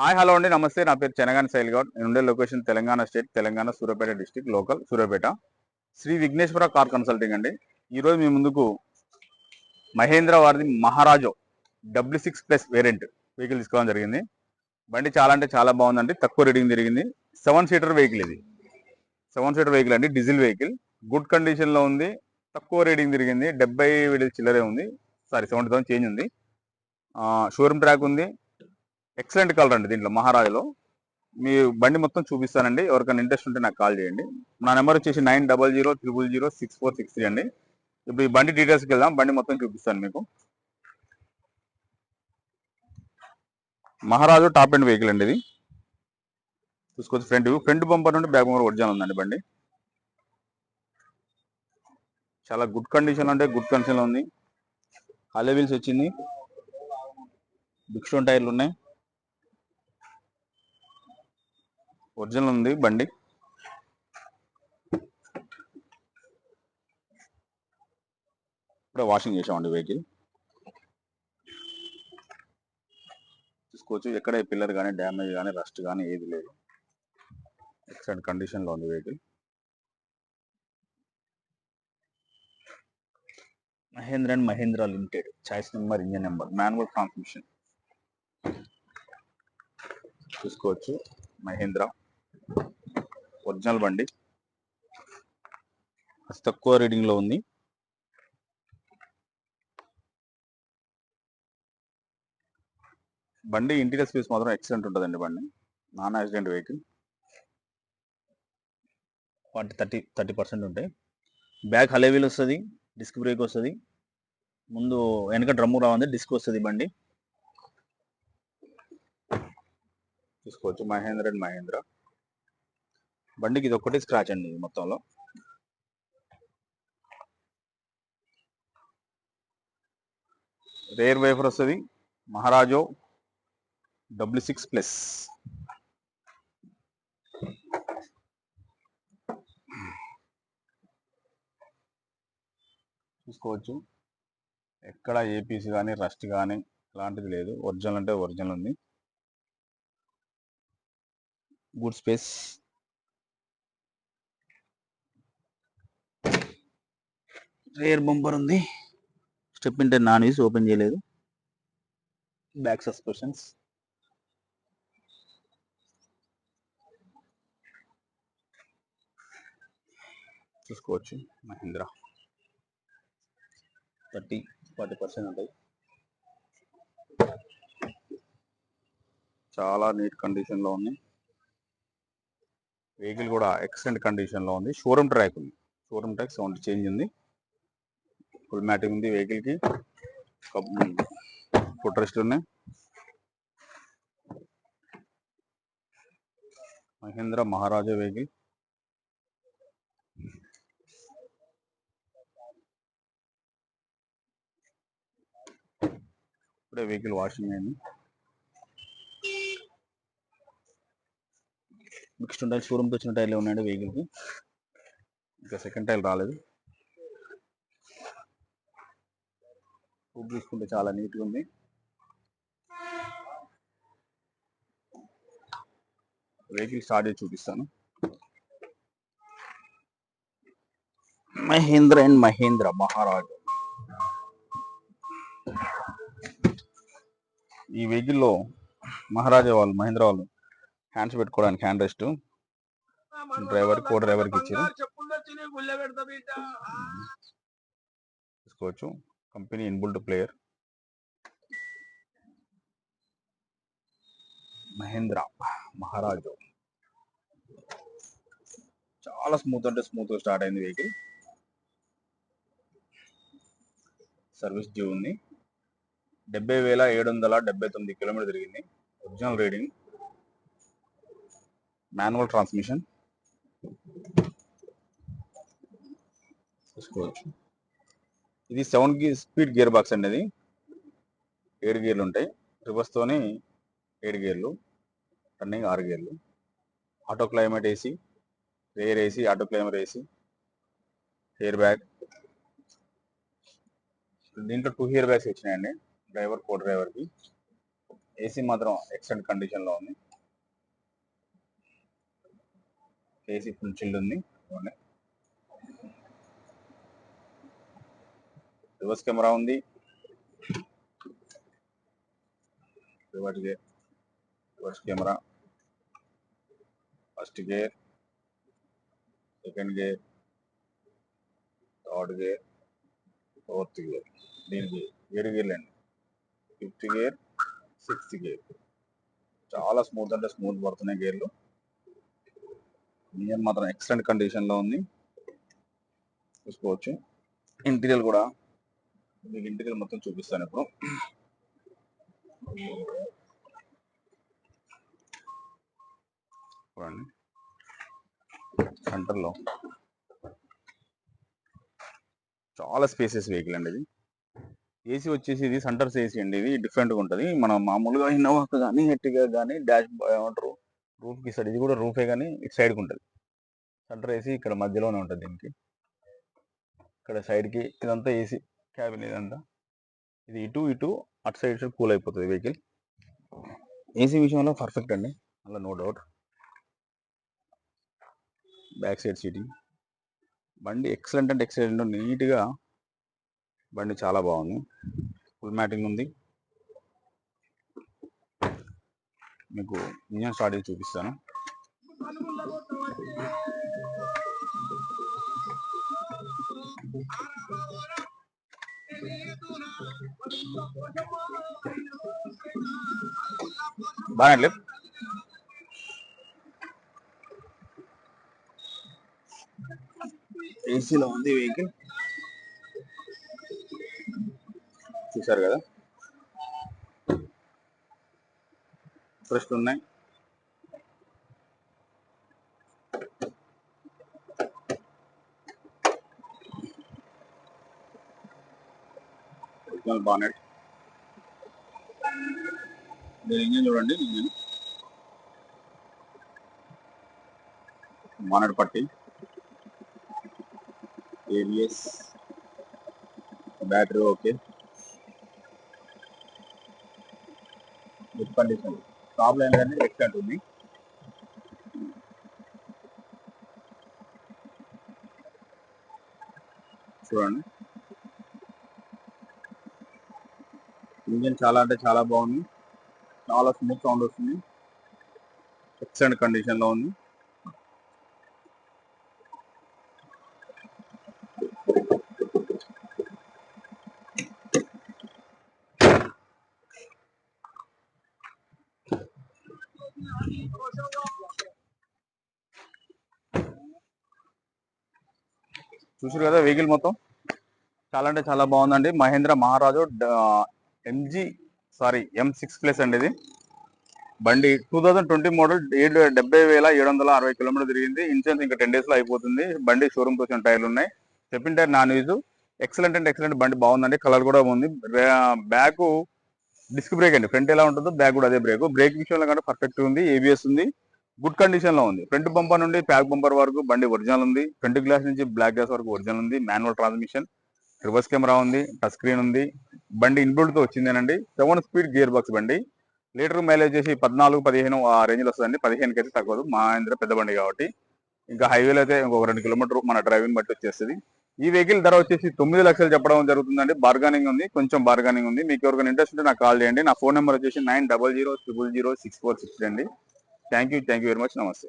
Hi hello అండి. నమస్తే. నా పేరు చెనగాని శైల్ గౌడ్ నేను ఉండే location Telangana state Telangana Suryapet district local Suryapet. Shri Vighneshwara car consulting అండి. ఈరోజు మీ ముందుకు మహేంద్ర వారిది మహారాజో W six plus variant vehicle తీసుకోవడం జరిగింది. బండి చాలా అంటే చాలా బాగుందండి. తక్కువ రీడింగ్ తిరిగింది. సెవెన్ సీటర్ వెహికల్ ఇది. సెవెన్ సీటర్ వెహికల్ అండి. Diesel vehicle. గుడ్ కండిషన్లో ఉంది. తక్కువ రీడింగ్ తిరిగింది. డెబ్బై వేల చిల్లరే ఉంది. సారీ సెవెంటీ థౌసండ్ చేంజ్ ఉంది. షోరూమ్ ట్రాక్ ఉంది. ఎక్సలెంట్ కలర్ అండి దీంట్లో మహారాజులో. మీ బండి మొత్తం చూపిస్తానండి. ఎవరికైనా ఇంట్రెస్ట్ ఉంటే నాకు కాల్ చేయండి. నా నెంబర్ వచ్చేసి nine double zero triple zero six four six three అండి. ఇప్పుడు ఈ బండి డీటెయిల్స్కి వెళ్దాం. బండి మొత్తం చూపిస్తాను మీకు. మహారాజు టాప్ అండ్ వెహికల్ అండి ఇది. చూసుకోవచ్చు ఫ్రంట్ వ్యూ. ఫ్రంట్ బంపర్ నుండి బ్యాక్ బంపర్ ఒరిజినల్ ఉందండి బండి. చాలా గుడ్ కండిషన్ అంటే గుడ్ కండిషన్లో ఉంది. హాలే వీల్స్ వచ్చింది. బిక్స్టోన్ టైర్లు ఉన్నాయి. ఒరిజినల్ ఉంది బండి. ఇప్పుడే వాషింగ్ చేసామండి వెహికల్ చూసుకోవచ్చు ఎక్కడ పిల్లర్ కానీ డ్యామేజ్ కానీ రస్ట్ కానీ ఏది లేదు. ఎక్సలెంట్ కండిషన్లో ఉంది vehicle Mahindra and Mahindra limited chassis number engine number manual transmission చూసుకోవచ్చు మహేంద్ర. ఒరిజినల్ బండి. అతి తక్కువ రీడింగ్లో ఉంది. బండి ఇంటీరియర్ స్పేస్ మాత్రం ఎక్సలెంట్ ఉంటుందండి బండి. Non accident vehicle. Forty thirty thirty percent ఉంటాయి. బ్యాక్ హలే వీల్ వస్తుంది డిస్క్ బ్రేక్ వస్తుంది. ముందు వెనక డ్రమ్ము రావంది డిస్క్ వస్తుంది బండి. చూసుకోవచ్చు మహేంద్ర అండ్ మహేంద్ర. బండికి ఇది ఒక్కటి స్క్రాచ్ అండి మొత్తంలో. రేర్ వైఫర్ వస్తుంది. Marazzo W six plus. చూసుకోవచ్చు. ఎక్కడ ఏపీసీ కానీ రస్ట్ కానీ అలాంటిది లేదు. ఒరిజినల్ అంటే ఒరిజినల్ ఉంది. Good space. రేర్ బంపర్ ఉంది. స్టెప్ ఇంటర్ నాన్ వీస్ ఓపెన్ చేయలేదు. బ్యాక్ సస్పెషన్స్ చూసుకోవచ్చు. మహీంద్రా. థర్టీ ఫార్టీ పర్సెంట్ ఉంటాయి. చాలా నీట్ కండిషన్లో ఉంది. వెహికల్ కూడా ఎక్సలెంట్ కండిషన్లో ఉంది. షోరూమ్ ట్రాక్ ఉంది. షోరూమ్ ట్రాక్ సౌండ్ చేంజ్ ఉంది. ఫుల్ మ్యాటింగ్ ఉంది వెహికల్కి. ఫుట్ రెస్ట్ ఉన్నాయి. Mahindra Marazzo vehicle. ఇప్పుడే వెహికల్ వాషింగ్ అయింది. మిక్స్డ్ టైల్ షోరూమ్కి వచ్చిన టైర్లు ఉన్నాయండి వెహికల్కి. ఇంకా సెకండ్ టైల్ రాలేదు. రూట్ చూసుకుంటే చాలా నీట్గా ఉంది. వెహికల్ స్టార్ట్ చేసి చూపిస్తాను. మహేంద్ర అండ్ మహేంద్ర మహారాజు. ఈ వెహికల్లో మహారాజా వాళ్ళు మహేంద్ర వాళ్ళు హ్యాండ్స్ పెట్టుకోవడానికి హ్యాండ్ రెస్ట్ డ్రైవర్ కో డ్రైవర్కి ఇచ్చారు. తీసుకోవచ్చు. Company inbuilt player? మహేంద్ర మహారాజు. చాలా స్మూత్ అంటే స్మూత్ స్టార్ట్ అయింది వెహికల్ సర్వీస్ డ్యూ ఉంది. డెబ్బై వేల ఏడు వందల డెబ్బై తొమ్మిది కిలోమీటర్ తిరిగింది. ఒరిజినల్ రీడింగ్ మాన్యువల్ ట్రాన్స్మిషన్ చూసుకోవచ్చు ఇది సెవెన్ గీ స్పీడ్ గేర్ బాక్స్ అండి ఇది ఏడు గేర్లు ఉంటాయి. రివర్స్తోని ఏడు గేర్లు రన్నింగ్ ఆరు గేర్లు. Auto climate AC rear AC auto climate AC air bag. దీంట్లో టూ హెయిర్ బ్యాగ్స్ వచ్చినాయండి. డ్రైవర్ కో డ్రైవర్కి. ఏసీ మాత్రం ఎక్సలెంట్ కండిషన్లో ఉంది. ఏసీ ఫుల్ చిల్డ్ ఉంది. రివర్స్ కెమెరా ఉంది. Reverse gear reverse camera. First gear second gear third gear fourth gear దీనికి ఏడు గేర్లు అండి ఫిఫ్త్ గేర్ సిక్స్త్ గేర్ చాలా స్మూత్ అంటే స్మూత్ పడుతున్నాయి గేర్లు. ఇంజన్ మాత్రం ఎక్సలెంట్ కండిషన్లో ఉంది. చూసుకోవచ్చు. ఇంటీరియర్ కూడా మీకు ఇంటికి మొత్తం చూపిస్తాను ఇప్పుడు. చూడండి. సెంటర్లో చాలా స్పేసెస్ వెహికల్ అండి ఇది. ఏసీ వచ్చేసి ఇది సెంటర్స్ ఏసీ అండి ఇది. డిఫరెంట్గా ఉంటుంది. మనం మామూలుగా ఇన్నోవాకి కానీ ఎట్టిగా కానీ డాష్ ఏమంటారు? రూఫ్కి సైడ్ ఇది కూడా రూఫే కానీ ఇటు సైడ్కి ఉంటుంది. సెంటర్ ఏసీ ఇక్కడ మధ్యలోనే ఉంటుంది దీనికి. ఇక్కడ సైడ్కి ఇదంతా ఏసీ క్యాబిన్ ఇదంతా. ఇది ఇటు ఇటు అటు సైడ్ సైడ్ కూల్ అయిపోతుంది వెహికల్ ఏసీ విషయంలో పర్ఫెక్ట్ అండి. అలా no doubt back side seating బండి ఎక్సలెంట్ అంటే ఎక్సలెంట్ నీట్గా బండి చాలా బాగుంది. ఫుల్ మ్యాటింగ్ ఉంది. మీకు ఇంజన్ స్టార్ట్ చేసి చూపిస్తాను. బాగా ఏసీలో ఉంది వెహికల్. చూసారు కదా. ఫ్రెష్ ఉన్నాయి. ఒరిజినల్ బానెట్ దీని ఇంజన్ చూడండి ఇంజన్. బానెట్ పట్టి. ABS battery okay. Good condition problem ఏంటంటే ఎక్సెంట్ ఉంది. చూడండి. ఇంజన్ చాలా అంటే చాలా బాగుంది. చాలా స్మూత్ సౌండ్ వస్తుంది. ఎక్సలెంట్ కండిషన్లో ఉంది. చూసారు కదా వెహికల్ మొత్తం? చాలా అంటే చాలా బాగుందండి. Mahindra Marazzo MG sorry M six plus అండి ఇది. బండి టూ థౌజండ్ ట్వంటీ మోడల్ ఏడు డెబ్బై వేల ఏడు వందల అరవై కిలోమీటర్ తిరిగింది. ఇన్సూరెన్స్ ఇంకా టెన్ డేస్లో అయిపోతుంది. బండి షోరూమ్కి వచ్చిన టైర్లు ఉన్నాయి. చెప్పిన tyre non use excellent and excellent బండి బాగుందండి. కలర్ కూడా ఉంది. బ్యాక్ డిస్క్ బ్రేక్ అండి. ఫ్రంట్ ఎలా ఉంటుందో బ్యాక్ కూడా అదే బ్రేక్ బ్రేక్ విషయంలో కంటే పర్ఫెక్ట్ ఉంది. ఏబిఎస్ ఉంది. గుడ్ కండిషన్లో ఉంది. ఫ్రంట్ బంపర్ నుండి బ్యాక్ బంపర్ వరకు బండి ఒరిజినల్ ఉంది. ఫ్రంట్ గ్లాస్ నుంచి బ్లాక్ గ్లాస్ వరకు ఒరిజినల్ ఉంది. మాన్యువల్ ట్రాన్స్మిషన్ రివర్స్ కెమెరా ఉంది టచ్ స్క్రీన్ ఉంది. బండి ఇన్బుల్డ్తో వచ్చిందేనండి. సెవెన్ స్పీడ్ గేర్ బాక్స్ బండి. లీటర్ మైలేజ్ చేసి పద్నాలుగు పదిహేను ఆ రేంజ్లో వస్తుందండి. పదిహేనుకి అయితే తగ్గదు. మహేంద్ర పెద్ద బండి కాబట్టి. ఇంకా హైవేలో అయితే ఇంకొక రెండు కిలోమీటర్ మన డ్రైవింగ్ బట్టి వచ్చేస్తుంది. ఈ వెహికల్ ధర వచ్చేసి తొమ్మిది లక్షలు చెప్పడం జరుగుతుందండి. బార్గానింగ్ ఉంది కొంచెం బార్గానింగ్ ఉంది. మీకు ఎవరికైనా ఇంట్రెస్ట్ ఉంటే నాకు కాల్ చేయండి. నా ఫోన్ నెంబర్ వచ్చేసి nine double zero triple zero six four six అండి. Thank you thank you very much. నమస్తే.